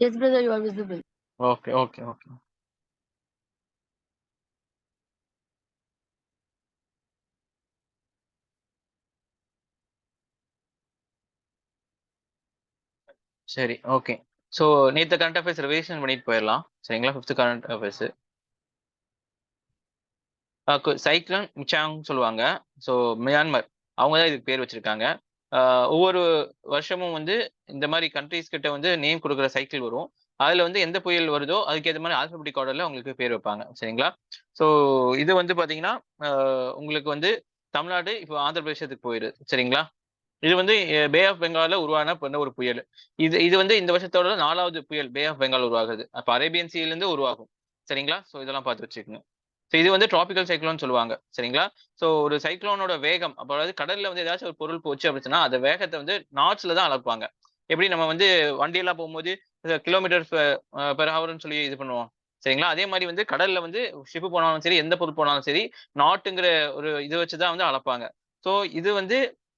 Yes, brother, you are visible. Okay okay okay சரி okay so நேற்று current affairs revision பண்ணிட்டு போயிடலாம். சரிங்களா? Fifth current affairs cyclone Michaung சொல்லுவாங்க. So Myanmar. அவங்க தான் இதுக்கு பேர் வச்சிருக்காங்க. ஒவ்வொரு வருஷமும் வந்து இந்த மாதிரி கண்ட்ரீஸ் கிட்ட வந்து நேம் கொடுக்குற சைக்கிள் வரும். அதுல வந்து எந்த புயல் வருதோ அதுக்கேற்ற மாதிரி ஆல்பபெட்டிக் ஆர்டர்ல உங்களுக்கு பேர் வைப்பாங்க. சரிங்களா? ஸோ இது வந்து பாத்தீங்கன்னா உங்களுக்கு வந்து தமிழ்நாடு இப்போ ஆந்திர பிரதேசத்துக்கு போயிடுது சரிங்களா? இது வந்து பே ஆஃப் பெங்கால உருவான ஒரு புயல். இது இது வந்து இந்த வருஷத்தோட நாலாவது புயல் பே ஆஃப் பெங்கால் உருவாகுது அப்போ அரேபியன் சீல இருந்து உருவாகும். சரிங்களா? ஸோ இதெல்லாம் பார்த்து வச்சுக்கோங்க. ஸோ இது வந்து டிராபிக்கல் சைக்ளோன் சொல்லுவாங்க. சரிங்களா? ஸோ ஒரு சைக்ளோனோட வேகம் அப்போ அதாவது கடல்ல வந்து ஏதாச்சும் ஒரு பொருள் போச்சு அப்படின்னா அந்த வேகத்தை வந்து நாட்ஸ்ல தான் அளப்பாங்க. எப்படி? நம்ம வந்து வண்டியெல்லாம் போகும்போது கிலோமீட்டர் பெர் ஹவர்னு சொல்லி இது பண்ணுவோம். சரிங்களா? அதே மாதிரி வந்து கடல்ல வந்து ஷிப்பு போனாலும் சரி எந்த பொருள் போனாலும் சரி நாட்டுங்கிற ஒரு இது வச்சுதான் வந்து அளப்பாங்க. ஸோ இது வந்து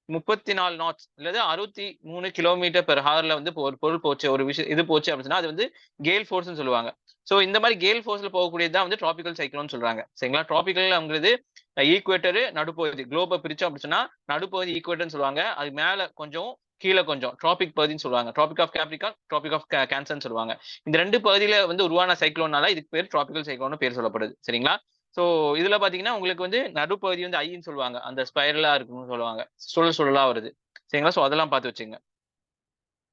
முப்பத்தி நாலு நாட்ஸ் அல்லது அறுபத்தி மூணு கிலோமீட்டர் பெர் ஹவர்ல வந்து ஒரு பொருள் போச்சு ஒரு விஷயம் இது போச்சு அப்படின்னா அது வந்து கேல் ஃபோர்ஸ்னு சொல்லுவாங்க. ஸோ இந்த மாதிரி கேல் ஃபோர்ஸ்ல போகக்கூடியது தான் வந்து டிராபிக்கல் சைக்ளோன் சொல்றாங்க. சரிங்களா? டிராபிக்கல் அவங்கிறது ஈக்குவேட்டரு நடுப்பகுதி குளோபை பிரிச்சோம் அப்படின்னா நடுப்பகுதி ஈக்குவேட்டர்னு சொல்லுவாங்க. அது மேல கொஞ்சம் கீழே கொஞ்சம் டிராபிக் பகுதின்னு சொல்லுவாங்க. Tropic of Capricorn tropic of கேன்சர்னு சொல்லுவாங்க. இந்த ரெண்டு பகுதியில வந்து உருவான சைக்ளோனால இதுக்கு பேர் டிராபிக்கல் சைக்ளோன் பேர் சொல்லப்படுது. சரிங்களா? ஸோ இதுல பாத்தீங்கன்னா உங்களுக்கு வந்து நடுப்பகுதி வந்து ஐன்னு சொல்லுவாங்க. அந்த ஸ்பைரலா இருக்குன்னு சொல்லுவாங்க. சுழல் சுழலா வருது. சரிங்களா? ஸோ அதெல்லாம் பார்த்து வச்சுங்க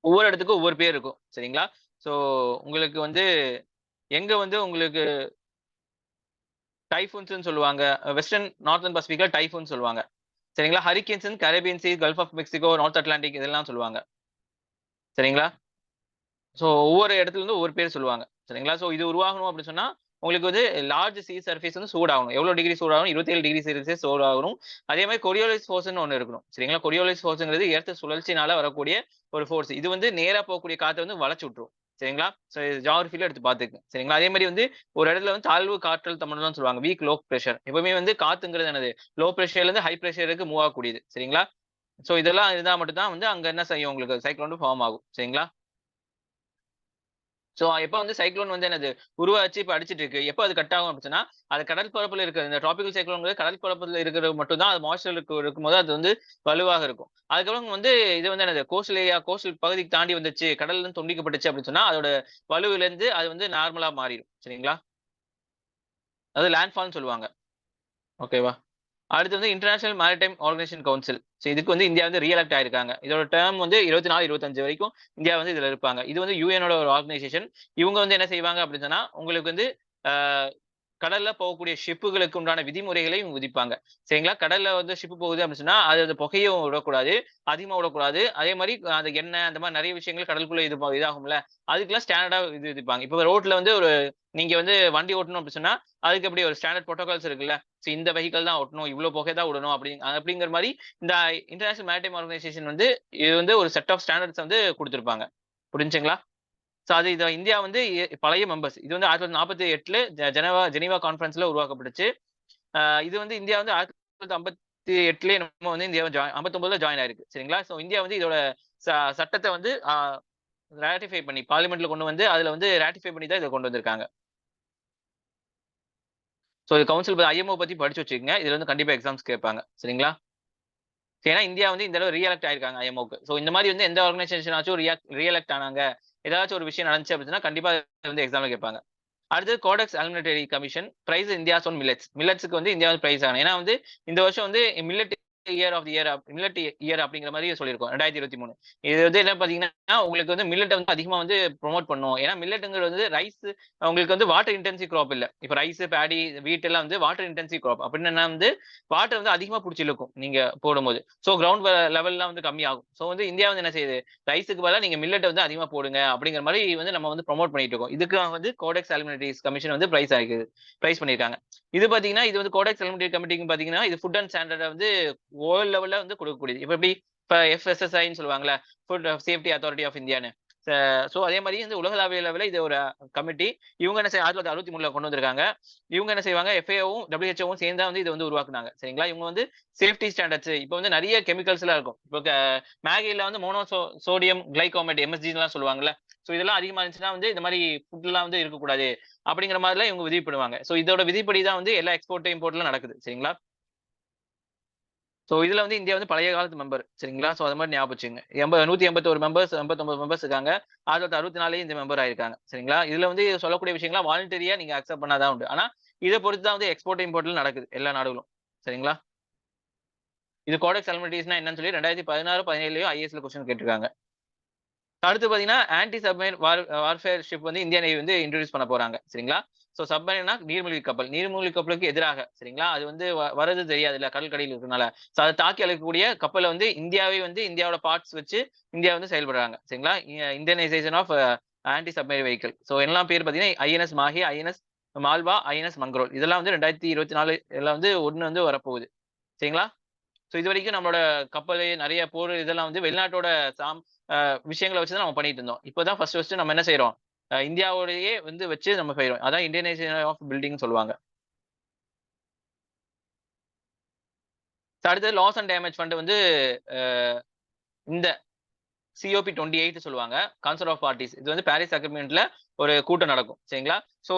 ஒவ்வொரு இடத்துக்கும் ஒவ்வொரு பேர் இருக்கும். சரிங்களா? ஸோ உங்களுக்கு வந்து எங்க வந்து உங்களுக்கு டைஃபூன்ஸ்னு சொல்லுவாங்க. வெஸ்டர்ன் நார்த்தன் பசிபிக்ல டைஃபூன் சொல்லுவாங்க. சரிங்களா? Hurricanes Caribbean sea gulf of Mexico north Atlantic இதெல்லாம் சொல்லுவாங்க. சரிங்களா? ஸோ ஒவ்வொரு இடத்துல இருந்து ஒவ்வொரு பேர் சொல்லுவாங்க. சரிங்களா? ஸோ இது உருவாகணும் அப்படின்னு சொன்னா உங்களுக்கு வந்து லார்ஜ் சி சர்ஃபேஸ் வந்து சூடாகணும். எவ்வளோ டிகிரி சூடாகணும்? இருபத்தேழு டிகிரி செல்சியஸ் சூடாகணும். அதே மாதிரி கொரியோலிஸ் ஃபோர்ஸ்னு ஒன்று இருக்கணும். சரிங்களா? கொரியோலிஸ் ஃபோர்ஸுங்கிறது ஏற்ற சுழற்சினால வரக்கூடிய ஒரு ஃபோர்ஸ் இது வந்து நேராக போகக்கூடிய காற்றை வந்து வளைச்சு விட்டுரும். சரிங்களா? ஸோ ஜாகிரஃபியில் எடுத்து பார்த்துக்கு சரிங்களா? அதே மாதிரி வந்து ஒரு இடத்துல வந்து தாழ்வு காற்றல் தமிழ்லாம் சொல்லுவாங்க. வீக் லோ ப்ரெஷர் எப்பவுமே வந்து காத்துங்கிறது என்னது? லோ ப்ரெஷர்லேருந்து ஹை ப்ரெஷருக்கு மூவ் ஆகக்கூடியது. சரிங்களா? ஸோ இதெல்லாம் இருந்தால் மட்டும்தான் வந்து அங்கே என்ன செய்யும்? உங்களுக்கு சைக்ளோன் ஃபார்ம் ஆகும். சரிங்களா? ஸோ எப்போ வந்து சைக்ளோன் வந்து என்னது உருவாச்சு இப்போ அடிச்சிட்டு இருக்கு எப்போ அது கட் ஆகும் அப்படின்னா அது கடல் பரப்பில் இருக்கிற இந்த ட்ராபிக்கல் சைக்ளோன் கடல் பரப்பில் இருக்கிறது மட்டும் தான் அது மாய்ச்சர் இருக்கும்போது அது வந்து வலுவாக இருக்கும். அதுக்கப்புறம் வந்து இது வந்து என்னது கோஸ்டல் ஏரியா கோஸ்டல் பகுதிக்கு தாண்டி வந்துச்சு கடல்ல இருந்து துண்டிக்கப்பட்டுச்சு அப்படின்னு சொன்னா அதோட வலுவிலேருந்து அது வந்து நார்மலா மாறிடும். சரிங்களா? அது லேண்ட்ஃபால்னு சொல்லுவாங்க. ஓகேவா அடுத்து வந்து international maritime organisation council so இதுக்கு வந்து இந்தியா வந்து ரீஎலக்ட் ஆயிருக்காங்க. இதோட டேர்ம் வந்து இருபத்தி நாலு இருபத்தஞ்சு வரைக்கும் இந்தியா வந்து இதுல இருப்பாங்க. இது வந்து யூஎனோட ஒரு ஆர்கனைசேஷன் இவங்க வந்து என்ன செய்வாங்க அப்படின்னு சொன்னா உங்களுக்கு வந்து கடல்ல போகக்கூடிய ஷிப்புகளுக்கு உண்டான விதிமுறைகளையும் விதிப்பாங்க. சரிங்களா? கடல்ல வந்து ஷிப்பு போகுது அப்படின்னு சொன்னா அது அந்த புகையும் விடக்கூடாது அதிகமா விடக்கூடாது. அதே மாதிரி அந்த எண்ணெய் அந்த மாதிரி நிறைய விஷயங்கள் கடலுக்குள்ள இது இதாகும்ல அதுக்கெல்லாம் ஸ்டாண்டர்டா இது விதிப்பாங்க. இப்போ ரோட்ல வந்து ஒரு நீங்க வந்து வண்டி ஓட்டணும் அப்படின்னு சொன்னா அதுக்கு அப்படி ஒரு ஸ்டாண்டர்ட் ப்ரோட்டோகால்ஸ் இருக்குல்ல? ஸோ இந்த வெஹிக்கல் தான் ஓட்டணும் இவ்வளவு புகை தான் விடணும் அப்படி அப்படிங்கிற மாதிரி இந்த இன்டர்நேஷனல் மேரிடைம் ஆர்கனைசேஷன் வந்து இது வந்து ஒரு செட் ஆஃப் ஸ்டாண்டர்ட்ஸ் வந்து கொடுத்துருப்பாங்க. புரிஞ்சுங்களா? ஸோ அது இது இந்தியா வந்து பழைய மெம்பர்ஸ் இது வந்து ஆயிரத்தி தொள்ளாயிரத்தி நாற்பத்தி எட்டுல ஜெனவா ஜெனீவா கான்ஃபரன்ஸ்ல உருவாக்கப்பட்டுச்சு. இது வந்து இந்தியா வந்து ஆயிரத்தி தொள்ளாயிரத்தி ஐம்பத்தி எட்டுலயே நம்ம வந்து இந்தியா ஜாயின் ஐம்பத்தொன்பதுல ஜாயின் ஆயிருக்கு. சரிங்களா? ஸோ இந்தியா வந்து இதோட சட்டத்தை வந்து ரேட்டிஃபை பண்ணி பார்லிமெண்ட்ல கொண்டு வந்து அதுல வந்து ரேட்டிஃபை பண்ணி தான் இதை கொண்டு வந்திருக்காங்க. ஸோ இது கவுன்சில் ஐஎம்ஓ பத்தி படிச்சு வச்சுக்கோங்க. இதுல வந்து கண்டிப்பா எக்ஸாம்ஸ் கேட்பாங்க. சரிங்களா? ஏன்னா இந்தியா வந்து இந்த அளவு ரீஎலக்ட் ஆயிருக்காங்க ஐஎம்ஓக்கு ஸோ இந்த மாதிரி வந்து எந்த ஆர்கனைசேஷன் ஆச்சும் ரீஎலக்ட் ஆனாங்க. ஏதாச்சும் ஒரு விஷயம் நடந்துச்சு அப்படின்னா கண்டிப்பா வந்து எக்ஸாம்ல கேட்பாங்க. அடுத்து codex alimentarius commission praise India on millets மில்லட்ஸுக்கு வந்து இந்தியா வந்து பிரைஸ் ஆகணும். ஏன்னா வந்து இந்த வருஷம் வந்து millet year of year millet year அப்படிங்கிற மாதிரி சொல்லியிருக்கோம் ரெண்டாயிரத்தி இருபத்தி மூணு. இது வந்து என்ன பாத்தீங்கன்னா உங்களுக்கு வந்து மில்லட்டை வந்து அதிகமா வந்து ப்ரொமோட் பண்ணும். ஏன்னா மில்லட்டுங்கிறது வந்து ரைஸ் உங்களுக்கு வந்து வாட்டர் இன்டென்சிவ் கிராப் இல்ல. இப்போ ரைஸ் பேடி வீட் எல்லாம் வந்து வாட்டர் இன்டென்சிவ் கிராப் அப்படின்னா வந்து வாட்டர் வந்து அதிகமா பிடிச்சி இழுக்கும் நீங்க போடும்போது. ஸோ கிரவுண்ட் லெவல்லாம் வந்து கம்மியாகும். ஸோ வந்து இந்தியா வந்து என்ன செய்யுது? ரைஸுக்கு பதிலாக நீங்க மில்லட்டை வந்து அதிகமா போடுங்க அப்படிங்கிற மாதிரி வந்து நம்ம வந்து ப்ரொமோட் பண்ணிட்டு இருக்கோம். இதுக்கு வந்து கோடெக்ஸ் அலிமினிட்டிஸ் கமிஷன் வந்து பிரைஸ் ஆகிக்குது பிரைஸ் பண்ணியிருக்காங்க இது பாத்தீங்கன்னா இது வந்து கோடெக்ஸ் அலிமினிட்டி கமிட்டிக்கு பாத்தீங்கன்னா இது ஃபுட் அண்ட் ஸ்டாண்டர்டை வந்து வேர்ல்ட் லெவல்ல வந்து கொடுக்கக்கூடியது. இப்போ எப்படி இப்போ எஃப்எஸ்எஸ்ஐன்னு சொல்லுவாங்கல்ல ஃபுட் சேஃப்டி அத்தாரிட்டி ஆஃப் இந்தியான்னு ஸோ அதே மாதிரி இந்த உலகளாவிய லெவலில் இது ஒரு கமிட்டி இவங்க என்ன செய்ய ஆயிரத்தி தொள்ளாயிரத்தி அறுபத்தி மூணுல கொண்டு வந்திருக்காங்க. இவங்க என்ன செய்வாங்க எஃப்ஏவும் டபிள்யூஹெச்ஓவும் சேர்ந்தா வந்து இது வந்து உருவாக்குனாங்க. சரிங்களா? இவங்க வந்து சேஃப்டி ஸ்டாண்டர்ட்ஸ் இப்போ வந்து நிறைய கெமிக்கல்ஸ் எல்லாம் இருக்கும். இப்போ மேகில வந்து மோனோ சோடியம் கிளைகோமேட் எம்எஸ்ஜி எல்லாம் சொல்லுவாங்கல்ல. ஸோ இதெல்லாம் அதிகமாக இருந்துச்சுன்னா வந்து இந்த மாதிரி ஃபுட்லாம் வந்து இருக்கக்கூடாது. அப்படிங்கிற மாதிரிலாம் இவங்க விதிப்படுவாங்க ஸோ இதோட விதிப்படி தான் வந்து எல்லா எக்ஸ்போர்ட் இம்போர்ட்லாம் நடக்குது. சரிங்களா? ஸோ இதுல வந்து இந்தியா வந்து பழைய காலத்து மெம்பர் சரிங்களா? ஸோ அது மாதிரி ஞாபகம் வச்சுங்க எண்பது நூத்தி எண்பத்தோரு மெம்பர்ஸ் எண்பத்தொம்பது மெம்பர்ஸ் இருக்காங்க. ஆயிரத்தி தொள்ளாயிரத்தி அறுபத்தி நாலே இந்த மெம்பர் ஆயிருக்காங்க சரிங்களா? இதுல வந்து சொல்லக்கூடிய விஷயங்களா வாலண்டரியா நீங்க அக்செப்ட் பண்ணாதான் உண்டு. ஆனா இதை பொறுத்து தான் வந்து எக்ஸ்போர்ட் இம்போர்ட்ல நடக்குது எல்லா நாடுகளும் சரிங்களா? இது கோடெக்ஸ் அல்மட்டிஸ்னா என்னன்னு சொல்லி ரெண்டாயிரத்தி பதினாறு பதினேழுலயும் ஐஎஸ்ல கொஸ்டின் கேட்டிருக்காங்க. அடுத்து பாத்தீங்கன்னா anti submarine war warfare ship வந்து இந்தியா நேவி வந்து இன்ட்ரடியூஸ் பண்ண போறாங்க சரிங்களா? ஸோ சப்மரினா நீர்மூழ்கி கப்பல். நீர்மூழ்கி கப்பலுக்கு எதிராக சரிங்களா? அது வந்து வரது தெரியாது இல்லை கடல் கடையில் ஸோ அதை தாக்கி அழைக்கக்கூடிய கப்பலை வந்து இந்தியாவே வந்து இந்தியாவோட பார்ட்ஸ் வச்சு இந்தியா வந்து செயல்படுறாங்க சரிங்களா? Indianisation of anti submarine vehicle so எல்லாம் பேர் பார்த்தீங்கன்னா INS Mahe INS Malvan INS Mangrol இதெல்லாம் வந்து ரெண்டாயிரத்தி இருபத்தி நாலு இதெல்லாம் வந்து ஒன்று வந்து வரப்போகுது சரிங்களா? ஸோ இது வரைக்கும் நம்மளோட கப்பல் நிறைய போர் இதெல்லாம் வந்து வெளிநாட்டோட சாம் விஷயங்களை வச்சு தான் நம்ம பண்ணிட்டு இருந்தோம். இப்போதான் ஃபர்ஸ்ட் ஃபர்ஸ்ட் நம்ம என்ன செய்யறோம் இந்தியாவோடையே வந்து வச்சு நம்ம செய்யறோம் அதான் இந்தியனைசேஷன் ஆஃப் பில்டிங் சொல்லுவாங்க. அடுத்தது லாஸ் அண்ட் டேமேஜ் ஃபண்ட் வந்து இந்த சிஓபி டுவெண்ட்டி எயிட் சொல்லுவாங்க. கவுன்சில் ஆஃப் பார்ட்டிஸ் இது வந்து பாரிஸ் அக்ரிமெண்ட்ல ஒரு கூட்டம் நடக்கும். சரிங்களா? ஸோ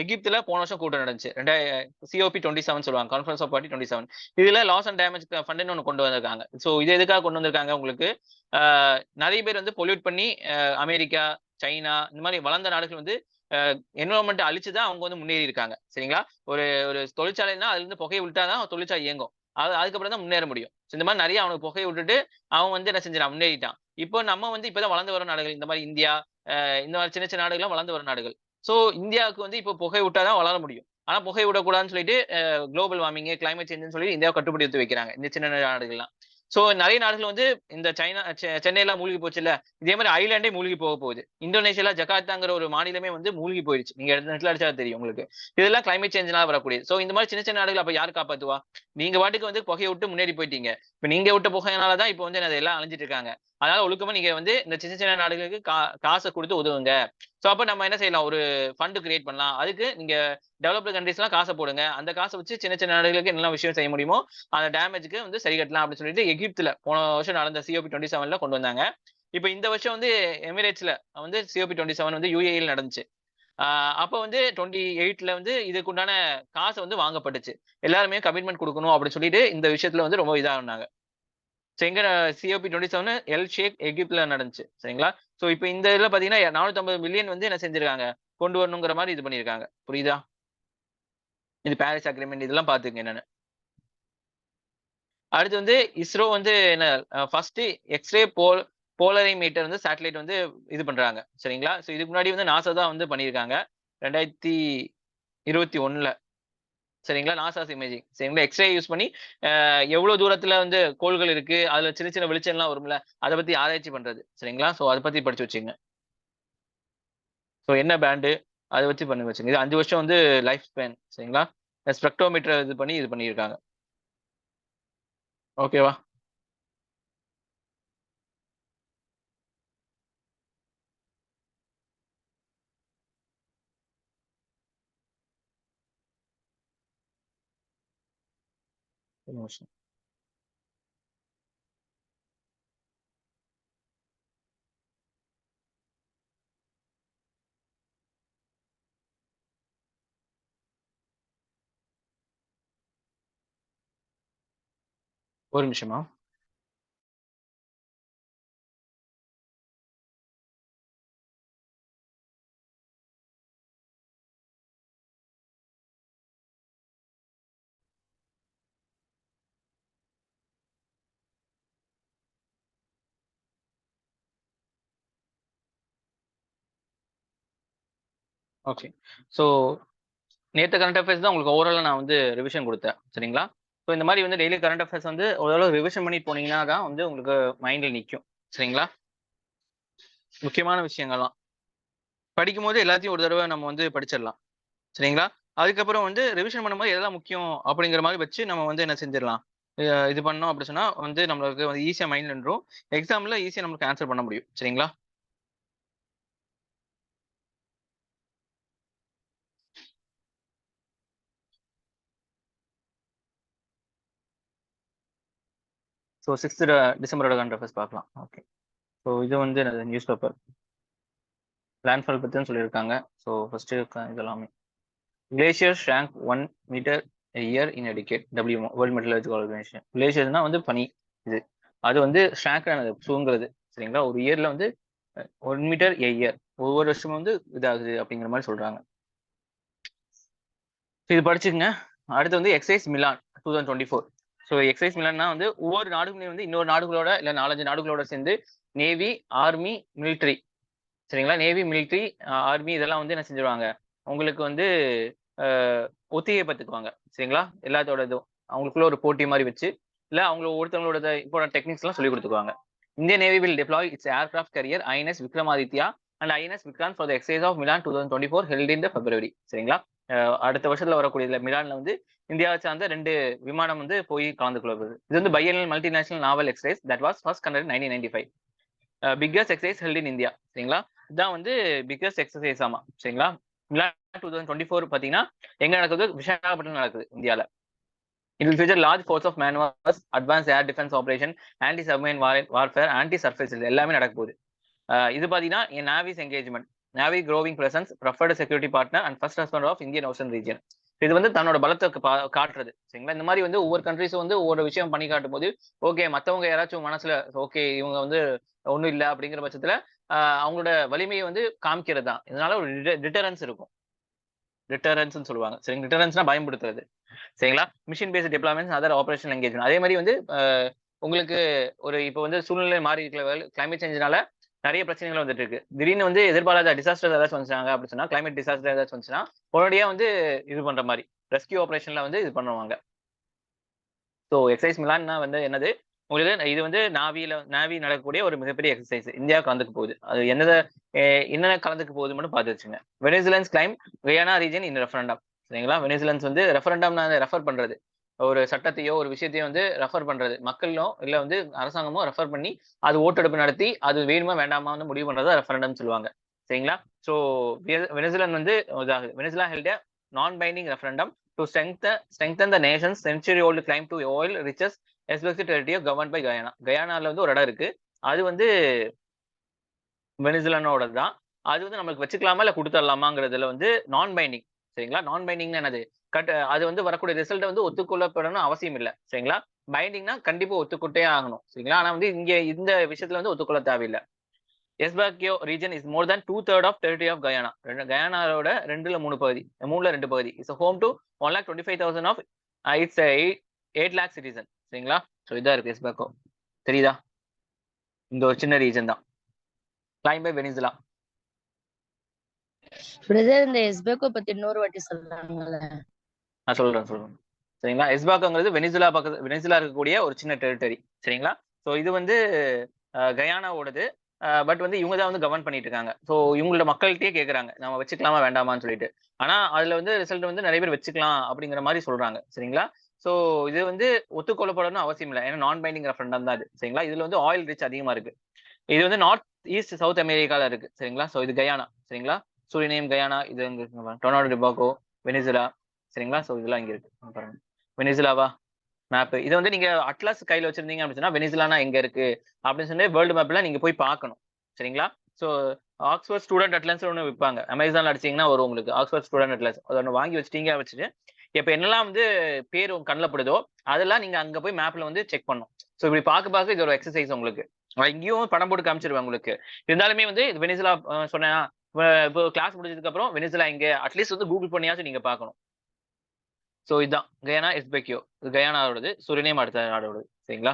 எகிப்துல போன வருஷம் கூட்டம் நடந்துச்சு. ரெண்டா சிஓபி டுவெண்ட்டி செவன் சொல்லுவாங்க. Conference of party twenty seven இதுல லாஸ் அண்ட் டேமேஜ் ஃபண்ட்னு ஒன்று கொண்டு வந்திருக்காங்க. ஸோ இது எதுக்காக கொண்டு வந்திருக்காங்க உங்களுக்கு? நிறைய பேர் வந்து பொல்யூட் பண்ணி அமெரிக்கா சைனா இந்த மாதிரி வளர்ந்த நாடுகள் வந்து என்வரன்மெண்ட் அழிச்சு தான் அவங்க வந்து முன்னேறி இருக்காங்க. சரிங்களா? ஒரு ஒரு தொழிற்சாலைனா அதுல இருந்து புகையை விட்டாதான் தொழிற்சாலை இயங்கும். அது அதுக்கப்புறம் தான் முன்னேற முடியும். இந்த மாதிரி நிறைய அவனுக்கு புகையை விட்டுட்டு அவன் வந்து என்ன செஞ்சிடான் முன்னேறிட்டான். இப்போ நம்ம வந்து இப்பதான் வளர்ந்து வர நாடுகள் இந்த மாதிரி இந்தியா இந்த மாதிரி சின்ன சின்ன நாடுகள்லாம் வளர்ந்து வர நாடுகள். ஸோ இந்தியாவுக்கு வந்து இப்போ புகை விட்டாதான் வளர முடியும். ஆனா புகை விடக்கூடாதுன்னு சொல்லிட்டு குளோபல் வார்மிங் கிளைமேட் சேஞ்சுன்னு சொல்லி இந்தியாவை கட்டுப்படுத்தி வைக்கிறாங்க. இந்த சின்ன நாடுகள்லாம். சோ நிறைய நாடுகள் வந்து இந்த சைனா சென்னையெல்லாம் மூழ்கி போச்சு இல்ல இதே மாதிரி ஐலாண்டே மூழ்கி போக போகுது. இந்தோனேஷியால ஜகார்த்தாங்கிற ஒரு மாநிலமே வந்து மூழ்கி போயிடுச்சு. நீங்க நெட்ல அடிச்சா தெரியும் உங்களுக்கு. இதெல்லாம் கிளைமேட் சேஞ்ச்னால வரக்கூடியது. ஸோ இந்த மாதிரி சின்ன சின்ன நாடுகள் அப்ப யார் காப்பாத்துவா? நீங்க பாட்டுக்கு வந்து புகையை விட்டு முன்னேறி போயிட்டீங்க. இப்ப நீங்க விட்ட புகையினாலதான் இப்போ வந்து அதெல்லாம் அழிஞ்சிட்டு இருக்காங்க. அதனால ஒழுக்கமா நீங்க வந்து இந்த சின்ன சின்ன நாடுகளுக்கு கா காசை கொடுத்து உதவுங்க. ஸோ அப்ப நம்ம என்ன செய்யலாம்? ஒரு ஃபண்டு கிரியேட் பண்ணலாம். அதுக்கு நீங்க டெவலப்டு கண்ட்ரீஸ்லாம் காசை போடுங்க. அந்த காசை வச்சு சின்ன சின்ன நாடுகளுக்கு என்னெல்லாம் விஷயம் செய்ய முடியுமோ அந்த டேமேஜுக்கு வந்து சரி கட்டலாம் அப்படின்னு சொல்லிட்டு எகிப்துல போன வருஷம் நடந்த சிஓபி டுவெண்ட்டி செவன்ல கொண்டு வந்தாங்க. இப்போ இந்த வருஷம் வந்து எமிரேட்ஸ்ல வந்து சிஓபி டுவெண்ட்டி செவன் வந்து யூஏயில் நடந்துச்சு. அப்போ வந்து டுவெண்ட்டி எயிட்ல வந்து இதுக்குண்டான காசை வந்து வாங்கப்பட்டுச்சு. எல்லாருமே கமிட்மெண்ட் கொடுக்கணும் அப்படின்னு சொல்லிட்டு இந்த விஷயத்துல வந்து ரொம்ப இதாக இருந்தாங்க ஸோ எங்க COP twenty seven El Sheikh எகிப்ட்ல நடந்துச்சு சரிங்களா? ஸோ இப்போ இந்த இதில் பார்த்தீங்கன்னா நானூற்றம்பது மில்லியன் வந்து என்ன செஞ்சிருக்காங்க? கொண்டு வரணுங்கிற மாதிரி இது பண்ணியிருக்காங்க புரியுதா? இது பாரிஸ் அக்ரிமெண்ட் இதெல்லாம் பார்த்துங்க என்னென்னு. அடுத்து வந்து இஸ்ரோ வந்து என்ன first X-ray pol polarimeter வந்து சேட்டலைட் வந்து இது பண்றாங்க சரிங்களா? ஸோ இதுக்கு முன்னாடி வந்து நாசா தான் வந்து பண்ணியிருக்காங்க ரெண்டாயிரத்தி இருபத்தி ஒன்றில் சரிங்களா? நாசாஸ் இமேஜிங் சரிங்களா? எக்ஸ்ரே யூஸ் பண்ணி எவ்வளவு தூரத்துல வந்து கோள்கள் இருக்கு அதுல சின்ன சின்ன வெளிச்சம்லாம் வரும்ல அதை பத்தி ஆராய்ச்சி பண்றது. சரிங்களா? ஸோ அதை பத்தி படிச்சு வச்சுங்க ஸோ என்ன பேண்டு அதை வச்சு பண்ணி வச்சுங்க இது அஞ்சு வருஷம் வந்து லைஃப் ஸ்பேன் சரிங்களா? ஸ்பெக்ட்ரோமீட்டர் இது பண்ணி இது பண்ணியிருக்காங்க. ஓகேவா ஒரு நிமிஷம் ஒரு நிமிஷமா ஓகே ஸோ நேற்று கரண்ட் அஃபேர்ஸ் தான் உங்களுக்கு ஓவராலாக நான் வந்து ரிவிஷன் கொடுத்தேன். சரிங்களா? ஸோ இந்த மாதிரி வந்து டெய்லி கரண்ட் அஃபேர்ஸ் வந்து ஓரளவு ரிவிஷன் பண்ணிட்டு போனீங்கன்னா தான் வந்து உங்களுக்கு மைண்டில் நிற்கும் சரிங்களா? முக்கியமான விஷயங்கள்லாம் படிக்கும்போது எல்லாத்தையும் ஒரு தடவை நம்ம வந்து படிச்சிடலாம். சரிங்களா? அதுக்கப்புறம் வந்து ரிவிஷன் பண்ணும்போது எதெல்லாம் முக்கியம் அப்படிங்கிற மாதிரி வச்சு நம்ம வந்து என்ன செஞ்சிடலாம்? இது பண்ணோம் அப்படி சொன்னால் வந்து நம்மளுக்கு வந்து ஈஸியாக மைண்ட் நின்றும். எக்ஸாமில் ஈஸியாக நம்மளுக்கு ஆன்சர் பண்ண முடியும். சரிங்களா? ஸோ சிக்ஸ்த் டிசம்பரோட கண்ட்ரஃபர்ஸ் பார்க்கலாம். ஓகே ஸோ இது வந்து நியூஸ் பேப்பர் லேண்ட்ஃபால் பற்றி சொல்லியிருக்காங்க. ஸோ ஃபஸ்ட்டு இதெல்லாமே. Glacier shrank one metre year indicate W world meteorological organisation கிளேஷியர்னா வந்து பனி இது. அது வந்து ஷேங்க் ஆனது சூங்குறது சரிங்களா? ஒரு இயரில் வந்து ஒன் மீட்டர் ஏ இயர் ஒவ்வொரு வருஷமும் வந்து இதாகுது அப்படிங்கிற மாதிரி சொல்கிறாங்க இது படிச்சுக்கங்க. அடுத்து வந்து exercise Milan two thousand twenty four so exercise மிலன்னா வந்து ஒவ்வொரு நாடுகளையும் வந்து இன்னொரு நாடுகளோட இல்லை நாலஞ்சு நாடுகளோட சேர்ந்து நேவி ஆர்மி மிலிட்ரி சரிங்களா? நேவி மிலிட்ரி ஆர்மி இதெல்லாம் வந்து என்ன செஞ்சிருவாங்க? உங்களுக்கு வந்து ஒத்திகை பார்த்துக்குவாங்க சரிங்களா? எல்லாத்தோட இதுவும். அவங்களுக்குள்ள ஒரு போட்டி மாதிரி வச்சு இல்லை அவங்கள ஒருத்தவங்களோட இப்போ டெக்னிக்ஸ் எல்லாம் சொல்லி கொடுத்துக்குவாங்க. Indian navy will deploy its aircraft carrier INS Vikramaditya and INS Vikrant for the exercise of Milan two thousand twenty four held in the February சரிங்களா? அடுத்த வருஷத்துல வரக்கூடிய மிலான்ல வந்து இந்தியாவை சார்ந்த ரெண்டு விமானம் வந்து போய் கலந்து கொள்வது. இது வந்து biennial multinational naval exercise that was first conducted nineteen ninety five. Biggest exercise held in India. சரிங்களா? இதுதான் வந்து பிக்கஸ்ட் எக்ஸசைஸ் ஆமா. சரிங்களா? Milan two thousand twenty four பார்த்தீங்கன்னா எங்க நடக்குது? விசாகப்பட்டினம் நடக்குது இந்தியாவில் it future large force of manoeuvres advance air defence operation anti submarine warfare anti surface எல்லாமே நடக்க போகுது. இது பார்த்தீங்கன்னா in navy's engagement navy growing presence preferred security partner and first husband of Indian ocean region இது வந்து தன்னோட பலத்தை காட்டுறது. சரிங்களா? இந்த மாதிரி வந்து ஒவ்வொரு கண்ட்ரிஸும் வந்து ஒவ்வொரு விஷயம் பண்ணி காட்டும் போது ஓகே மற்றவங்க யாராச்சும் மனசுல ஓகே இவங்க வந்து ஒன்றும் இல்லை அப்படிங்கிற பட்சத்துல அவங்களோட வலிமையை வந்து காமிக்கிறது தான் இதனால ஒரு டிட்டரன்ஸ் இருக்கும். டிட்டரன்ஸ்னு சொல்லுவாங்க. சரி டிட்டரன்ஸ்னா பயன்படுத்துறது. சரிங்களா? Mission based deployments other operation engagement அதே மாதிரி வந்து உங்களுக்கு ஒரு இப்போ வந்து சூழ்நிலை மாறி இருக்கிற கிளைமேட் சேஞ்சினால நிறைய பிரச்சனைகள் வந்துட்டு இருக்கு திடீர்னு வந்து எதிர்பாராத டிசாஸ்டர் ஏதாச்சும் வந்துச்சாங்க அப்படின்னு சொன்னா கிளைமேட் டிசாஸ்டர் ஏதாச்சும் வந்துச்சுன்னா உடனடியாக வந்து இது பண்ற மாதிரி ரெஸ்கியூ ஆப்ரேஷன்ல வந்து இது பண்ணுவாங்க. ஸோ எக்ஸசைஸ் மிலான்னா வந்து என்னது? உங்களுக்கு இது வந்து நாவியில நாவி நடக்கக்கூடிய ஒரு மிகப்பெரிய எக்ஸசைஸ் இந்தியா கலந்துக்கு போகுது. அது என்னத என்னென்ன கலந்துக்கு போகுது மட்டும் பார்த்து வச்சுங்க. Venezuelans claim Guyana region in referendum சரிங்களா? வெனிசிலன்ஸ் வந்து ரெஃபரண்டம் ரெஃபர் பண்றது. ஒரு சட்டத்தையோ ஒரு விஷயத்தையோ வந்து ரெஃபர் பண்றது. மக்களோ இல்ல வந்து அரசாங்கமோ ரெஃபர் பண்ணி அது ஓட்டெடுப்பு நடத்தி அது வேணுமா வேண்டாமா வந்து முடிவு பண்றதா ரெஃபரண்டம் சொல்லுவாங்க. சரிங்களா? ஸோ வெனிசிலன் வந்து Venezuela held non binding referendum to strength strengthen the nation's century old claim to oil riches aspect territory govern by Guyana கயானால வந்து ஒரு இடம் இருக்கு. அது வந்து வெனிசுலானோட தான் அது வந்து நம்மளுக்கு வச்சுக்கலாமா இல்லை கொடுத்துடலாமாங்கிறதுல வந்து நான் பைண்டிங் சரிங்களா? நான் பைண்டிங்னா என்னது? கட் அது வந்து வரக்கூடிய ரிசல்ட்டை வந்து ஒத்துக்கொள்ளப்படணும் அவசியம் இல்லை. சரிங்களா? பைண்டிங்னா கண்டிப்பா ஒத்துக்கொட்டே ஆகணும். சரிங்களா? ஆனா வந்து இங்க இந்த விஷயத்துல வந்து ஒத்துக்கொள்ள தேவையில்லை. எஸ்பாக்கியோ region is more than two third of territory of Guyana கயானாவோட ரெண்டுல மூணு பகுதி மூணுல ரெண்டு பகுதி. It's home to one lakh twenty five thousand of its eight eight lakh citizen சரிங்களா? ஸோ இதாக இருக்கு எஸ்பாக்கோ தெரியுதா? இந்த ஒரு சின்ன ரீஜன் தான். கிளைம் பை வெனிசுலா பிரதர் இந்த எஸ்பேக்கோ பத்தி இன்னொரு வாட்டி சொல்றாங்கல்ல நான் சொல்றேன் சொல்றேன். சரிங்களா? எஸ்பாக்கோங்கிறது வெனிசுலா பக்கத்து வெனிசுலா இருக்கக்கூடிய ஒரு சின்ன டெரிட்டரி சரிங்களா? ஸோ இது வந்து கயானாவோடது. பட் வந்து இவங்க தான் வந்து கவர்ன் பண்ணிட்டு இருக்காங்க ஸோ இவங்களோட மக்கள்கிட்டயே கேட்குறாங்க நம்ம வச்சுக்கலாமா வேண்டாமான்னு சொல்லிட்டு. ஆனா அதுல வந்து ரிசல்ட் வந்து நிறைய பேர் வச்சுக்கலாம் அப்படிங்கிற மாதிரி சொல்றாங்க. சரிங்களா? ஸோ இது வந்து ஒத்துக்கொள்ளப்படணும் அவசியம் இல்லை. ஏன்னா நான் பைண்டிங் ரெஃபரண்டம் தான் அது. சரிங்களா? இதுல வந்து ஆயில் ரிச் அதிகமா இருக்கு. இது வந்து நார்த் ஈஸ்ட் சவுத் அமெரிக்கால இருக்கு. சரிங்களா? ஸோ இது கயானா. சரிங்களா? சூரியநேம் கயானா இது இங்க டொனாடோ டிபாகோ வெனிசுலா. சரிங்களா? ஸோ இதெல்லாம் இங்க இருக்கு. பாருங்க. வெனிசுலாவா? மேப் இது வந்து நீங்க அட்லாஸ் கையில வச்சிருந்தீங்க அப்படின்னு சொன்னா வெனிசுலானா எங்க இருக்கு? அப்படின்னு சொல்லி வேர்ல்டு மேப்ல நீங்க போய் பார்க்கணும். சரிங்களா? ஸோ ஆக்ஸ்போர்ட் ஸ்டூடெண்ட் அட்லன்ஸ் ஒன்று விற்பாங்க அமேசான்ல அடிச்சிங்கன்னா வரும் உங்களுக்கு. ஆக்ஸ்போர்ட் ஸ்டூடெண்ட் அட்லன்ஸ் அதை ஒன்று வாங்கி வச்சிட்டீங்க வச்சுட்டு இப்போ என்னெல்லாம் வந்து பேர் கண்ணில் படுதோ அதெல்லாம் நீங்க அங்க போய் மேப்ல வந்து செக் பண்ணும் ஸோ இப்படி பார்க்க பார்க்க இது ஒரு எக்ஸசைஸ் உங்களுக்கு. இங்கேயும் படம் போட்டு காமிச்சிருவேன் உங்களுக்கு. இருந்தாலுமே வந்து வெனிசுலா சொன்னா இப்போ கிளாஸ் முடிஞ்சதுக்கு அப்புறம் வெனிசுலா இங்க அட்லீஸ்ட் வந்து கூகுள் பண்ணியாச்சும் நீங்க பார்க்கணும். ஸோ இதுதான். கயானா எஸ்பெக்கியோ இது கயானாவோடது சுரினேம் அடுத்த நாடோடது சரிங்களா?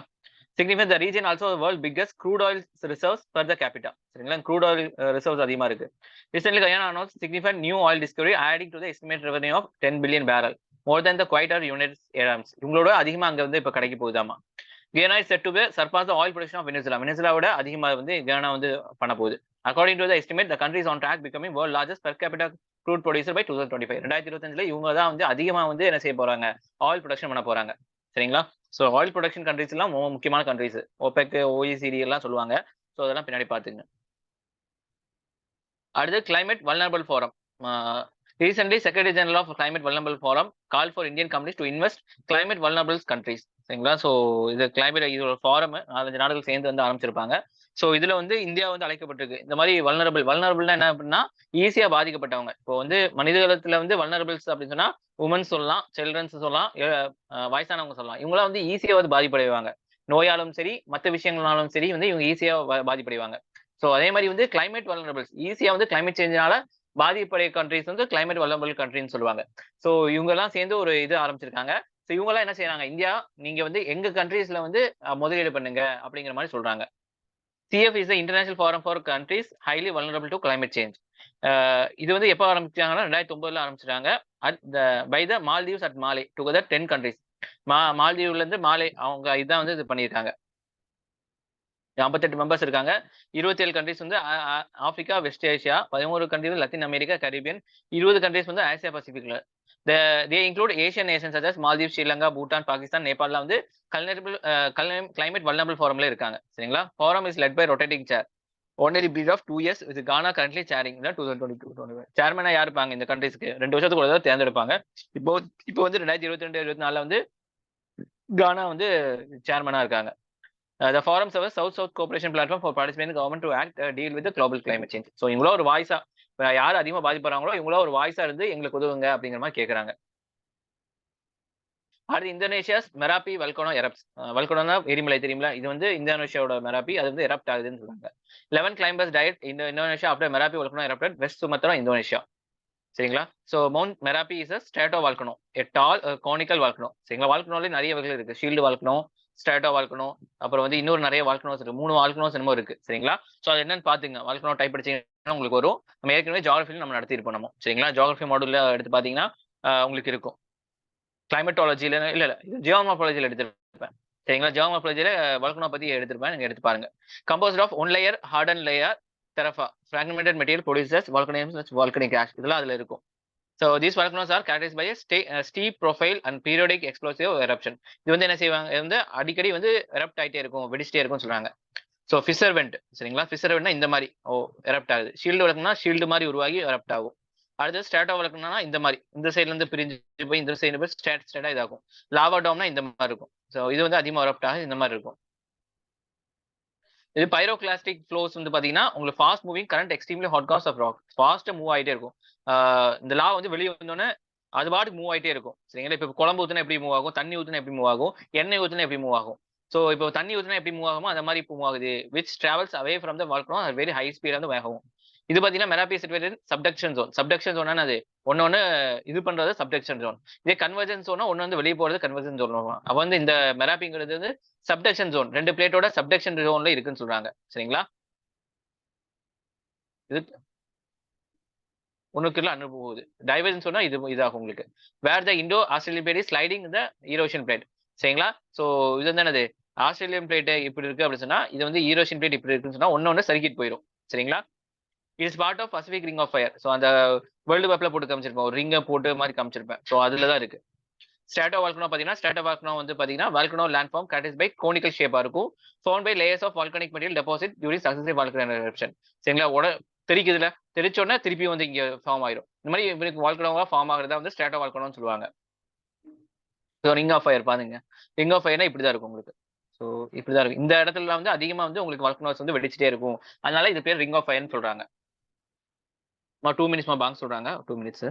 Signify the region also world biggest crude oil reserves per the capita சரிங்களா? க்ரூட் ஆயில் ரிசர்வ்ஸ் அதிகமாக இருக்கு. Recently Guyana announce significant new oil discovery adding to the estimate revenue of ten billion barrel more than the Kuwait or United Emirates இவங்களோட அதிகமாக அங்கே வந்து இப்போ கிடைக்க போகுதாமா? Guyana is set to be surpass the oil production of Venezuela வெனிசுலாவோட அதிகமாக வந்து Guyana வந்து பண்ண போகுது. According to the estimate the countries on track becoming world largest per capita crude producer by two thousand twenty five ரெண்டாயிரத்தி இருபத்தஞ்சில் இவங்க தான் வந்து அதிகமாக வந்து என்ன செய்ய போறாங்க? ஆயில் ப்ரொடக்ஷன் பண்ண போறாங்க. சரிங்களா? ஸோ ஆயில் ப்ரொடக்ஷன் கண்ட்ரிஸ் எல்லாம் முக்கியமான கண்ட்ரிஸ் ஓபெக் ஓஇசிடி எல்லாம் சொல்லுவாங்க. ஸோ அதெல்லாம் பின்னாடி பார்த்துங்க அடுத்து climate vulnerable forum recently secretary general of climate vulnerable forum call for Indian companies to invest climate vulnerables countries சரிங்களா? ஸோ இது கிளைமேட் இதோட ஃபாரம் நாலஞ்சு நாடுகள் சேர்ந்து வந்து ஆரம்பிச்சிருப்பாங்க. ஸோ இதுல வந்து இந்தியா வந்து அழைக்கப்பட்டிருக்கு. இந்த மாதிரி வல்னரபிள் வல்னரபிள்னா என்ன அப்படின்னா ஈஸியா பாதிக்கப்பட்டவங்க. இப்போ வந்து மனிதகுலத்துல வந்து வல்னரபிள்ஸ் அப்படின்னு சொன்னா உமன்ஸ் சொல்லலாம் சில்ட்ரன்ஸ் சொல்லலாம் வயசானவங்க சொல்லலாம். இவங்களாம் வந்து ஈஸியா வந்து பாதிப்படைவாங்க. நோயாலும் சரி மற்ற விஷயங்களாலும் சரி வந்து இவங்க ஈஸியா பாதிப்படைவாங்க. ஸோ அதே மாதிரி வந்து கிளைமேட் வல்னரபிள்ஸ் ஈஸியா வந்து கிளைமேட் சேஞ்சினால பாதிப்படைய கண்ட்ரிஸ் வந்து கிளைமேட் வல்லபிள் கண்ட்ரின்னு சொல்லுவாங்க. ஸோ இவங்க எல்லாம் சேர்ந்து ஒரு இது ஆரம்பிச்சிருக்காங்க. இவங்க எல்லாம் என்ன செய்யறாங்க இந்தியா நீங்க வந்து எங்க கண்ட்ரீஸ்ல வந்து முதலீடு பண்ணுங்க அப்படிங்கிற மாதிரி சொல்றாங்க. CF is international forum for countries highly vulnerable to climate change இது வந்து எப்போ ஆரம்பிச்சாங்கன்னா ரெண்டாயிரத்தி ஒன்பதுல ஆரம்பிச்சிட்டாங்க. At the by the Maldives at Male together ten countries மா மால்தீவ்ல இருந்து மாலே அவங்க இதான் வந்து இது பண்ணியிருக்காங்க. ஐம்பத்தெட்டு மெம்பர்ஸ் இருக்காங்க. இருபத்தி ஏழு கண்ட்ரிஸ் வந்து ஆ- ஆப்பிரிக்கா வெஸ்ட் ஏஷியா பதிமூணு கண்ட்ரிஸ் லத்தீன் அமெரிக்கா கரீபியன் இருபது கண்ட்ரிஸ் வந்து ஆசியா பசிபிக்ல தே இன்க்ளூட் ஏஷியன் நேஷன்ஸ் அதாவது மால்தீவ் ஸ்ரீலங்கா பூட்டான் பாகிஸ்தான் நேபாளில் வந்து கல்னரபிள் கிளைமேட் வல்னபிள் ஃபாரம்ல இருக்காங்க. சரிங்களா? Forum is led by rotating chair only period of two years இது Ghana currently chairing two thousand twenty two twenty சேர்மனா யார் இருப்பாங்க இந்த கண்ட்ரிஸ்க்கு ரெண்டு வருஷத்துக்கு தான் தேர்ந்தெடுப்பாங்க. இப்போ இப்போ வந்து ரெண்டாயிரத்தி இருபத்தி ரெண்டு இருபத்தி நாலுல வந்து கானா வந்து சேர்மனா இருக்காங்க. The forum serves south south cooperation platform for participate government to act deal with global climate change so இவங்களோ ஒரு வாய்ஸா யார் அதிகமாக பாதிப்படுறாங்களோ இவங்களோ ஒரு வாய்ஸா இருந்து எங்களுக்கு உதவுங்க அப்படிங்கிற மாதிரி கேட்குறாங்க அடுத்து இந்தோனேஷியாஸ் மெராப்பி வல்கோனோ எரப்ஸ். வல்கோனோனா எரிமலை தெரியுங்களா இது வந்து இந்தோனேஷியாவோட மெராப்பி அது வந்து எரப்ட் ஆகுதுன்னு சொல்றாங்க. லெவன் கிளைம்பர்ஸ் டயட் இந்த Indonesia after Merapi volcano erupted west Sumatra Indonesia சரிங்களா? So mount Merapi is a stratovolcano a tall conical volcano சரிங்களா? வால்கனோல நிறைய வகைகள் இருக்கு. ஷீல்டு வால்கனோ ஸ்டேட்டோ வால்கனோ அப்புறம் வந்து இன்னொரு நிறைய வால்கனோஸ் இருக்கு. மூணு வால்கனோஸ் என்னமோ இருக்கு. சரிங்களா? ஸோ அது என்னன்னு பாத்துங்க. வால்கனோ டைப் படிச்சீங்கன்னா உங்களுக்கு வரும். நம்ம ஏற்கனவே ஜாகிரஃபியில் நம்ம நடத்திருப்போம் நம்ம. சரிங்களா? ஜாகிரபி மாடலில் எடுத்து பாத்தீங்கன்னா உங்களுக்கு இருக்கும். கிளைமேட்டாலஜில இல்ல இல்ல. இது எடுத்திருப்பேன். சரிங்களா? ஜியோமாபாலஜில வால்கனோ பத்தி எடுத்திருப்பேன். நீங்க எடுத்து பாருங்க. Composed of one layer harden layer தெரஃபா fragmented material producers volcanism volcanic gas இதெல்லாம் அதுல இருக்கும். So these volcanoes are characterized by stay steep uh, and profile and eruption இது வந்து என்ன செய்வாங்க? இது வந்து அடிக்கடி வந்து எரப்ட் ஆயிட்டே இருக்கும் வெடிச்சிட்டே இருக்கும்னு சொல்றாங்க. ஸோ ஃபிஷர் வெண்ட் சரிங்களா? ஃபிஷர் வெண்ட்னா இந்த மாதிரி ஓ எரப்ட் ஆகுது. ஷீல்டு வளர்க்கணும்னா ஷீல்டு மாதிரி உருவாகி எரப்ட் ஆகும். அடுத்து ஸ்டேட்டா வளர்க்கணும்னா இந்த மாதிரி இந்த சைடுல இருந்து பிரிஞ்சு போய் இந்த சைடு போய் ஸ்டேட் ஸ்டேட்டாக இதாகும். லாவா டோம்னா இந்த மாதிரி இருக்கும். ஸோ இது வந்து அதிகமாக எரப்ட் ஆகும் இந்த மாதிரி இருக்கும். இது பைரோகிளாஸ்டிக் ஃப்ளோஸ் வந்து பாத்தீங்கன்னா உங்களுக்கு fast moving current extremely hot gas of rock ஃபாஸ்ட்டாக மூவ் ஆயிட்டே இருக்கும். இந்த லா வந்து வெளியே வந்தோடனே அது பாட்டுக்கு மூவ் ஆயிட்டே இருக்கும். சரிங்களா? இப்போ குழம்பு ஊத்துனா எப்படி மூவ் ஆகும்? தண்ணி ஊத்துனா எப்படி மூவ் ஆகும்? எண்ணெய் ஊத்துனா எப்படி மூவ் ஆகும்? ஸோ இப்போ தண்ணி ஊத்துனா எப்படி மூவ் ஆகுமோ அந்த மாதிரி இப்போ மூவ் ஆகுது. Which travels away from the volcano very high ஸ்பீடாக வந்து வேகவும். இது பார்த்தீங்கன்னா Merapi situated subduction zone subduction zone அது ஒன்று ஒன்று இது பண்றது சப்டக்ஷன் ஜோன் இதே கன்வர்ஜன் ஜோனா ஒன்று வந்து வெளியே போகிறது கன்வர்ஜன் ஜோன் அப்போ வந்து இந்த மெராபிங்கிறது வந்து சப்டக்ஷன் ஜோன் ரெண்டு பிளேட்டோட சப்டக்ஷன் ஜோன்ல இருக்குன்னு சொல்றாங்க. சரிங்களா? இது ஒன்றுக்குள்ள அனுபவம் டைவர்ஜன் சொன்னா இது இதாகும் உங்களுக்கு. Where the Indo Australian plate sliding the Eurasian plate சரிங்களா? ஸோ இது வந்து என்னது? ஆஸ்திரேலியன் பிளேட் இப்படி இருக்கு அப்படின்னு சொன்னா இது வந்து ஈரோஷியன் பிளேட் இப்படி இருக்குன்னு சொன்னா ஒன்னு ஒன்று சர்க்கிட் போயிடும் சரிங்களா? It's part of Pacific ring of fire so அந்த வேர்ல்டு மேப்ல போட்டு காமிச்சிருப்பேன் ஒரு ரிங்கை போட்டு மாதிரி காமிச்சிருப்பேன். ஸோ அதுல தான் இருக்கு. ஸ்டாட்டோ வால்கனோ பார்த்தீங்கன்னா ஸ்டாட்டோ வால்கனோ வந்து பார்த்தீங்கன்னா வால்கனோ லேண்ட் ஃபார்ம் கேட்டிஸ் பை கோனிக்கல் ஷேப்பாக இருக்கும். Formed by layers of volcanic material deposit during successive volcano eruption சரிங்களா? உட தெரிக்குதுல தெரிச்சோடனே திருப்பி வந்து இங்கே ஃபார்ம் ஆயிரும். இந்த மாதிரி இவருக்கு வால்கனோவாக ஃபார்ம் ஆகிறதா வந்து ஸ்டாட்டோ வால்கனோன்னு சொல்லுவாங்க. ஸோ ரிங் ஆஃப் ஃபயர் பாருங்க. ரிங் ஆஃப் ஃபயர்னா இப்படி தான் இருக்கும் உங்களுக்கு. ஸோ இப்படி தான் இருக்கும். இந்த இடத்துல வந்து அதிகமாக வந்து உங்களுக்கு வால்கனோஸ் வந்து வெடிச்சிட்டே இருக்கும். அதனால இது பேர் ரிங் ஆஃப் ஃபயர்னு சொல்கிறாங்க டூ மினிட்ஸ் பாங்க சொல்றாங்க. Two minutes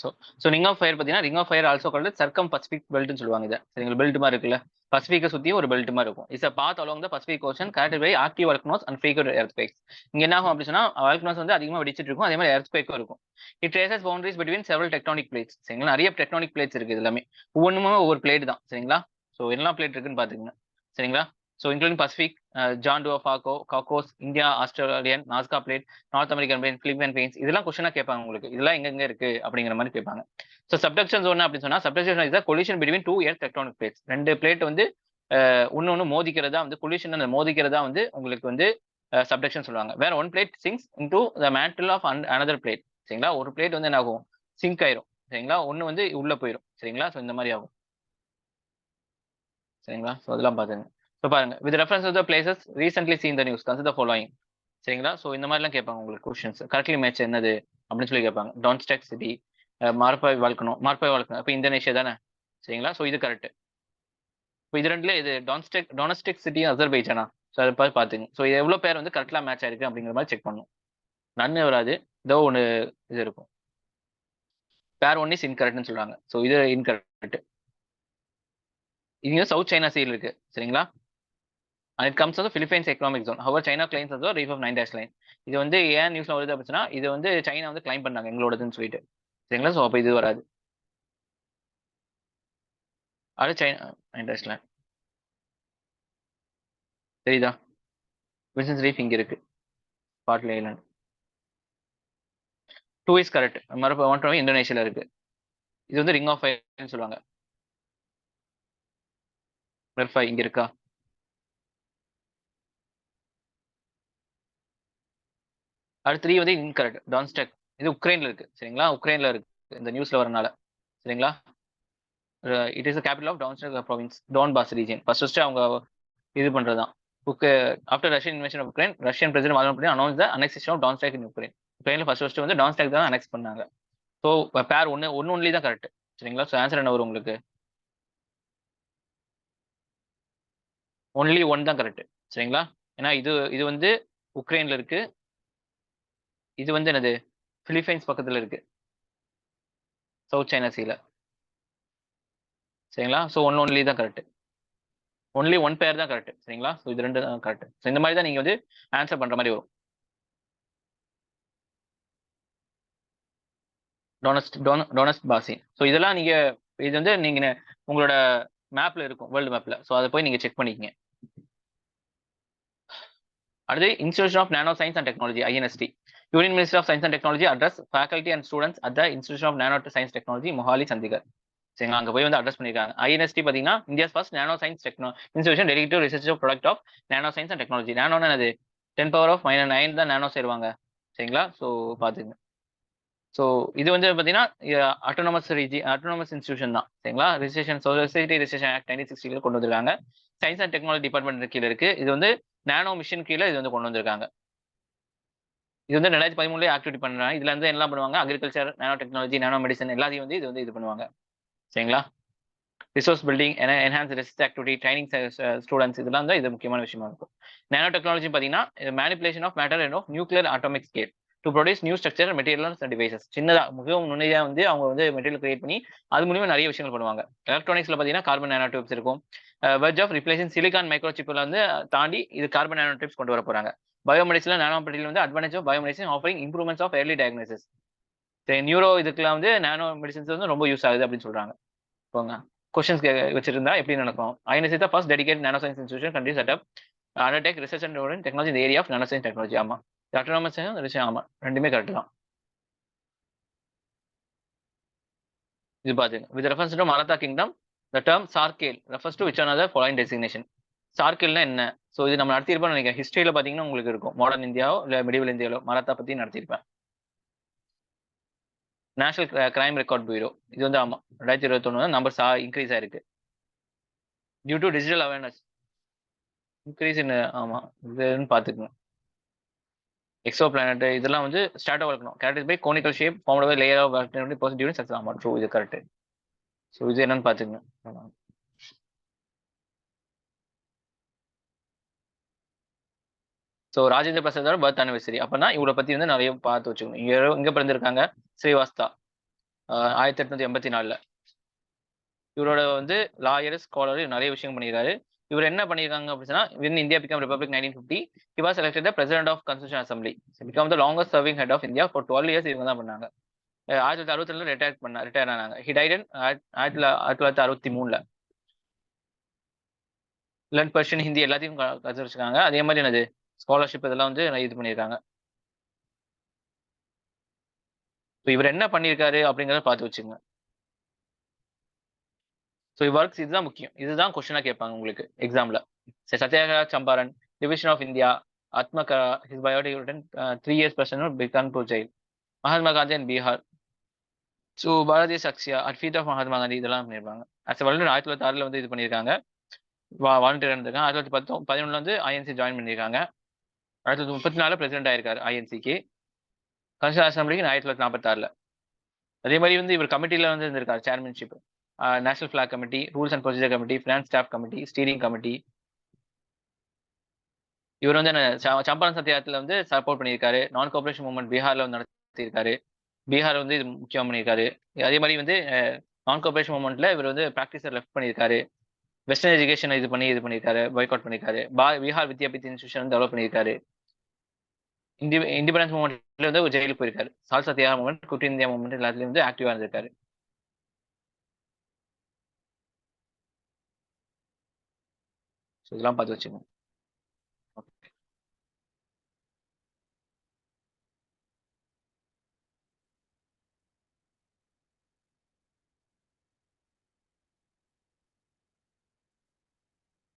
so so ring of fire பார்த்தீங்கன்னா ring of fire also called circum Pacific பெல்ட்னு சொல்லுவாங்க இதை. சரிங்களா பெல்ட் மாதிரி இருக்குல்ல. பசிபிக்கை சுற்றி ஒரு பெல்ட் மாதிரி இருக்கும். Is a path along the Pacific ocean correct by active volcanoes and frequent earthquakes இங்க என்ன ஆகும் அப்படி சொன்னா வல்கனோஸ் வந்து அதிகமாக வெடிச்சிட்டு இருக்கும். அதே மாதிரி எர்த்குவேக்கும் இருக்கும். It traces boundaries between several tectonic plates சரிங்களா? நிறைய டெக்டானிக் பிளேட்ஸ் இருக்கு இது எல்லாமே. ஒவ்வொன்றுமே ஒவ்வொரு பிளேட் தான். சரிங்களா? ஸோ என்ன பிளேட் இருக்குன்னு பாத்துக்கங்க சரிங்களா? So including Pacific Juan de Fuca Cocos India Australian Nazca plate North American plate Philippine pains இதெல்லாம் கொஸ்டினா கேட்பாங்க உங்களுக்கு. இதெல்லாம் எங்கெங்க இருக்கு? அப்படிங்கிற மாதிரி கேட்பாங்க. ஸோ சப்டக்ஷன் ஜோன் அப்படின்னு சொன்னா subduction is collision between two year tectonic plates ரெண்டு பிளேட் வந்து uh, ஒன்று ஒன்று மோதிக்கிறதா வந்து கொலிஷன் அந்த மோதிக்கிறதா வந்து உங்களுக்கு வந்து uh, சப்டக்ஷன் சொல்லுவாங்க. வேற one plate sinks into the மேட்டில் ஆஃப் அனதர் பிளேட் சரிங்களா? ஒரு பிளேட் வந்து என்ன ஆகும் சிங்க் ஆயிரும். சரிங்களா? ஒன்று வந்து உள்ள போயிடும் சரிங்களா? ஸோ இந்த மாதிரி ஆகும். சரிங்களா? ஸோ அதெல்லாம் பார்த்துங்க ஸோ பாருங்க. With reference of the places recently seen the news consider following சரிங்களா? ஸோ இந்த மாதிரிலாம் கேட்பாங்க உங்களுக்கு கொஸ்டின்ஸ் கரெக்ட்லி மேட்ச் என்னது? அப்படின்னு சொல்லி கேட்பாங்க. டான்ஸ்டெக் சிட்டி மார்பாய் வளர்க்கணும். மார்பாய் வளர்க்கணும். அப்போ இந்தோனேஷியா தானே? சரிங்களா? ஸோ இது கரெக்ட் இப்போ இது ரெண்டுல இது டான்ஸ்டெக் டொனஸ்டிக் சிட்டி அசர்பைஜானா ஸோ அதை பார்த்து பார்த்துங்க ஸோ எவ்வளோ பேர் வந்து கரெக்டாக மேட்ச் ஆயிருக்கு அப்படிங்கிற மாதிரி செக் பண்ணணும் நன்னு வராது. இதோ ஒன்று இது இருக்கும். பேர் ஒன் இஸ் இன்கரெக்ட்னு சொல்றாங்க. ஸோ இது இன்கரெக்ட் இங்க சவுத் சைனா சீல் இருக்கு. சரிங்களா? அண்ட் இட் கம்ஸ் வந்து Philippines economic zone where China claims வந்து reef of nine dash line இது வந்து ஏன் நியூஸ்ல வருது அப்படின்னா இது வந்து சைனா வந்து கிளைம் பண்ணாங்க எங்களோடதுன்னு சொல்லிட்டு. சரிங்களா? ஸோ அப்போ இது வராது. அது சைனா நைன் டேஷ் லைன் சரிதா வின்சன்ஸ் ரீஃப் இங்க இருக்கு. பாட்லி ஐலாண்ட் டூ இஸ் கரெக்ட் மறுபடியும் ஒன் டுவெண்ட்டி இருக்கு. இது வந்து ரிங் ஆஃப் ஃபயர்னு சொல்லுவாங்க. ரெஃபா இங்க இருக்கா? அடுத்து த்ரீ வந்து இன்கரெக்ட் டான்ஸ்டெக் இது உக்ரைன்ல இருக்கு. சரிங்களா? உக்ரைன்ல இருக்கு. இந்த நியூஸ்ல வரனால சரிங்களா? It is capital of Donetsk province Donbas region first first அவங்க இது பண்றதுதான். After Russian invasion of Ukraine Russian president வாதம் பண்ணி announce the annexation of Donetsk in Ukraine உக்ரைன்ல first first வந்து டான்ஸ்டெக் தான் அனெக்ஸ் பண்ணாங்க. ஸோ பேர் ஒன்று ஒன்று ஒன்லி தான் கரெக்ட் சரிங்களா? ஸோ ஆன்சர் என்ன வரும் உங்களுக்கு? ஒன்லி ஒன் தான் கரெக்ட் சரிங்களா? ஏன்னா இது இது வந்து உக்ரைன்ல இருக்கு. இது வந்து என்னது? பிலிப்பைன்ஸ் பக்கத்துல இருக்கு. சவுத் சைனா சீல சரிங்களா? ஸோ ஒன் ஒன்லி தான் கரெக்ட் ஒன்லி ஒன் பேர் தான் கரெக்ட் சரிங்களா? ஸோ இது ரெண்டு தான் கரெக்ட் ஸோ இந்த மாதிரி தான் நீங்கள் வந்து ஆன்சர் பண்ணுற மாதிரி வரும். டொனஸ்ட் டொனஸ்ட் பாசின் ஸோ இதெல்லாம் நீங்கள் இது வந்து நீங்கள் உங்களோட மேப்ல இருக்கும் வேர்ல்டு மேப்ல ஸோ அதை போய் நீங்க செக் பண்ணிக்கங்க. அடுத்து institution of nano science and technology INST union minister of science and technology address faculty and students at the institution of nano science technology Mohali Chandigarh சரிங்க அங்கே போய் வந்து அட்ரஸ் பண்ணிருக்காங்க. ஐஎன்எஸ்டி பார்த்தீங்கன்னா India's first nano science techno institution dedicated research of product of nano science and technology நானோன்னு என்னது? Ten power of minus nine தான் nano சேருவாங்க. சரிங்களா? ஸோ பார்த்துங்க ஸோ இது வந்து பார்த்தீங்கன்னா அட்டோனமஸ் ரீஜி அட்டோனமஸ் இன்ஸ்டியூஷன் தான். சரிங்களா? Registration society registration act nineteen சிக்ஸ்டியில் கொண்டு வந்திருக்காங்க. சயின்ஸ் அண்ட் டெக்னாலஜி டிபார்ட்மெண்ட் கீழே இருக்கு. இது வந்து நானோ மிஷின் கீழே இது வந்து கொண்டு வந்திருக்காங்க. இது வந்து ரெண்டாயிரத்தி பதிமூணுலேயே ஆக்டிவிட்டி பண்ணுறாங்க இதுல இருந்து என்ன பண்ணுவாங்க? Agriculture nano technology nano medicine எல்லாத்தையும் வந்து இது வந்து இது பண்ணுவாங்க. சரிங்களா? Resource building enhance research activity training students இதெல்லாம் தான் இது முக்கியமான விஷயமா இருக்கும். நானோ டெக்னாலஜி பார்த்தீங்கன்னா manipulation of matter and of nuclear atomic scale to produce new structure materials and devices சின்னதாக மிகவும் நுண்ணியாக வந்து அவங்க வந்து மெட்டீரியல் கிரியேட் பண்ணி அது மூலியமா நிறைய விஷயங்கள் பண்ணுவாங்க. எலக்ட்ரானிக்ஸ்ல பார்த்தீங்கன்னா கார்பன் நானோ டியூப்ஸ் இருக்கும் வெஜ் ஆஃப் ரிப்ளேசிங் சிலிகான் மைக்ரோசிப்பில் வந்து தாண்டி இது கார்பன் நானோ டியூப்ஸ் கொண்டு வர போறாங்க. பயோமெடிசின்ல நானோ மெட்டீரியல் வந்து advantage of biomedicine offering improvements of early diagnosis neuro இதுக்கெல்லாம் வந்து நானோ மெடிசின்ஸ் வந்து ரொம்ப யூஸ் ஆகுது அப்படின்னு சொல்றாங்க. போங்க. கொஸ்டின்ஸ் வச்சிருந்தா எப்படி நடக்கும்? ஐஎன்எஸ்சி தான் first dedicate nano science institution country setup undertake research and technology இந்த area of nano science technology ஆமா. அட்டோனமஸ் ரிசர்ச் ஆமா. ரெண்டுமே கரெக்ட் தான். இது பாத்துங்க with reference to Maratha kingdom the term Sarkhel refers to which another following designation சார்கேல்னா என்ன? So இது நம்ம நடத்தியிருப்போம் நினைக்கிறேன். ஹிஸ்டரியில பார்த்தீங்கன்னா உங்களுக்கு இருக்கும். மாடர்ன் இந்தியாவோ இல்லை மெடிவல் இந்தியாவோ மராத்தா பற்றி நடத்தியிருப்பேன். நேஷனல் கிரைம் ரெக்கார்ட் பியூரோ இது வந்து ஆமாம் ரெண்டாயிரத்தி இருபத்தொன்னு நம்பர் சா இன்க்ரீஸ் ஆயிருக்கு. Due to digital awareness increase in ஆமாம் இதுன்னு பார்த்துக்கணும் எக்ஸோ பிளானட் இதெல்லாம் வந்து ஸ்டார்ட் வளர்க்கணும். Character by conical shape form layer of positive success ஆமா ட்ரூ இது கரெக்ட் ஸோ இது என்னன்னு பாத்துக்கங்க ஸோ ராஜேந்திர பிரசாதோட பர்த் அனிவர்சரி அப்போனா இவரை பத்தி வந்து நிறைய பார்த்து வச்சுக்கணும். இங்க இங்க பிறந்திருக்காங்க ஸ்ரீவாஸ்தா. ஆயிரத்தி எட்நூத்தி எண்பத்தி நாலுல. இவரோட வந்து லாயர் ஸ்காலர் நிறைய விஷயம் பண்ணியிருக்காரு இவர் என்ன பண்ணியிருக்காங்க அப்படின்னா when India become republic nineteen fifty he was selected president of constitution constitution assembly. So become the longest serving head of india for 12 years இவங்க தான் பண்ணாங்க. ஆயிரத்தி தொள்ளாயிரத்தி அறுபத்தி ரிட்டையர் பண்ண ரிட்டையர் ஆனாங்க. ஹி டைடன் ஆயிரத்தி தொள்ளாயிரத்தி அறுபத்தி மூணுல. லென் பர்ஷன் ஹிந்தி எல்லாத்தையும் கற்று வச்சுருக்காங்க. அதே மாதிரி என்னது? ஸ்காலர்ஷிப் இதெல்லாம் வந்து இது பண்ணியிருக்காங்க இப்போ இவர் என்ன பண்ணியிருக்காரு அப்படிங்கிறத பார்த்து வச்சுங்க ஸோ ஒர்க்ஸ் இதுதான் முக்கியம். இதுதான் கொஸ்டினா கேட்பாங்க உங்களுக்கு எக்ஸாம்ல Satyagraha Champaran division of India Atmakatha his Biotique written three years person பிகான்பூர் jail Mahatma Gandhi and Bihar. So Bharatiya சக்ஷியா at feet of Mahatma Gandhi இதெல்லாம் பண்ணியிருப்பாங்க. அஸ் வல்லுநர் ஆயிரத்தி தொள்ளாயிரத்தி ஆறுல வந்து இது பண்ணியிருக்காங்க. வா வாலண்டியர் இருந்திருக்காங்க. ஆயிரத்தி தொள்ளாயிரத்தி பத்தொம் பதினொன்றுல வந்து ஐஎன்சி ஜாயின் பண்ணியிருக்காங்க. ஆயிரத்தி தொள்ளாயிரத்தி முப்பத்தி நாலு பிரசிடென்ட் ஆயிருக்காரு ஐஎன்சிக்கு கன்சல் அசம்பிளிக்கு ஆயிரத்தி தொள்ளாயிரத்தி நாற்பத்தாறில். அதே மாதிரி வந்து இவர் கமிட்டில வந்து இருந்திருக்காரு chairmanship national flag committee rules and procedure committee finance staff committee steering committee இவர் வந்து என்ன ச- சம்பளம் வந்து சப்போர்ட் பண்ணியிருக்காரு. நான் கோஆபரேஷன் மூவ்மெண்ட் பீகாரில் வந்து நடத்தியிருக்காரு. பீகார் வந்து இது முக்கியம் பண்ணியிருக்காரு. அதே மாதிரி வந்து நான் கோஆபரேஷன் மூவ்மெண்ட்ல இவர் வந்து ப்ராக்டிஸர் லெஃப்ட் பண்ணியிருக்காரு. வெஸ்டர்ன் எஜுகேஷன் இது பண்ணி இது பண்ணியிருக்காரு பாய்க் அவுட் பண்ணியிருக்காரு. பா பீகார் வித்யாபீத் இன்ஸ்டியூஷன் வந்து டெவலப் பண்ணியிருக்காரு. இண்டி இண்டிபெண்டன்ஸ் மூமெண்ட்ல வந்து ஒரு ஜெயிலுக்கு போயிருக்காரு. சால் சத்யா மூமெண்ட் குட்டி இந்தியா மூமெண்ட் எல்லாத்துலயும் வந்து ஆக்டிவா இருந்திருக்காரு. ஸோ இதெல்லாம் பார்த்து வச்சுக்கோங்க.